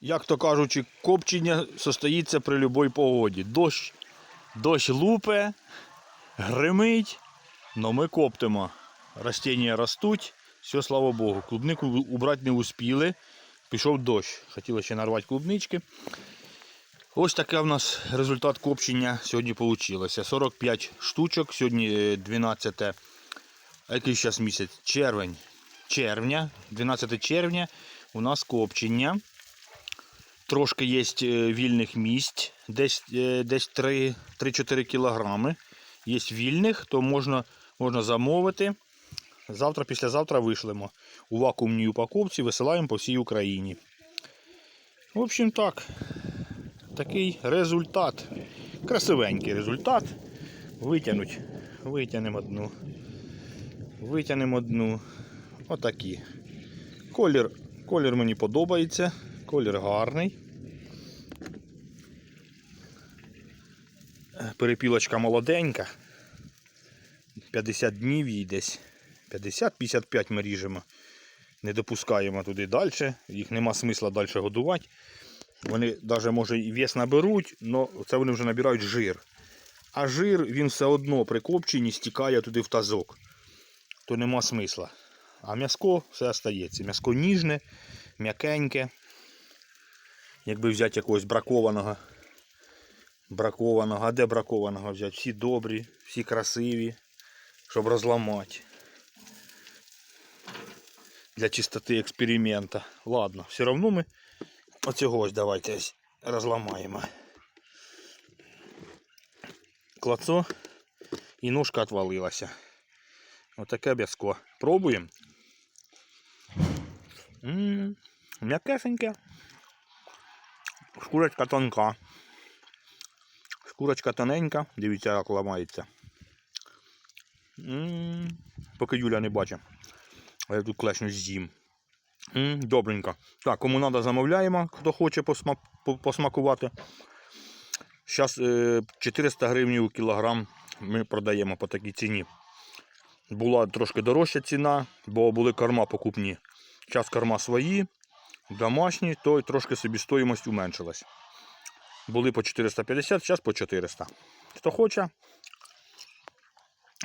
як то кажучи, копчення состоїться при будь-якій погоді. Дощ, дощ лупе, гримить, але ми коптимо. Ростіння ростуть, все, слава Богу. Клубнику убрати не успіли. Пішов дощ. Хотіли ще нарвати клубнички. Ось таке в нас результат копчення сьогодні вийшло. 45 штучок, сьогодні е, 12, а який зараз місяць? Червень. Червня, 12 червня у нас копчення. Трошки є е, вільних місць, десь, е, десь 3 3-4 кілограми. Є вільних, то можна, можна замовити. Завтра, післязавтра вишлемо у вакуумній упаковці, висилаємо по всій Україні. В общем так, такий результат. Красивенький результат. Витягнуть. Витягнемо одну. Витягнемо одну. Отакі. Колір, колір мені подобається. Колір гарний. Перепілочка молоденька. 50 днів їй десь. 50-55 ми ріжемо. Не допускаємо туди далі. Їх нема смисла далі годувати. Вони навіть може і вес наберуть, але це вони вже набирають жир. А жир він все одно при копченні стікає туди в тазок. То нема смисла. А м'яско все остається. М'яско ніжне, м'якеньке. Якби взяти якогось бракованого. Бракованого, а де бракованого взяти? Всі добрі, всі красиві, щоб розламати. Для чистоти експеримента. Ладно, все одно ми оцього ось давайте розламаємо. Клацо і ножка отвалилася. Отаке м'яско. Пробуємо. М'якесеньке. Шкурочка тонка. Шкурочка тоненька. Дивіться, як ламається. М, Поки Юля не бачить. А я тут клешню з'їм. Добренько. Так, кому треба, замовляємо, хто хоче посма- посмакувати. Зараз 400 гривень кілограм ми продаємо по такій ціні. Була трошки дорожча ціна, бо були корма покупні. Зараз корма свої, домашні, то й трошки собі стоїмость уменшилась. Були по 450, зараз по 400. Хто хоче,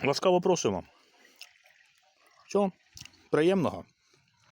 ласкаво просимо. Все, приємного.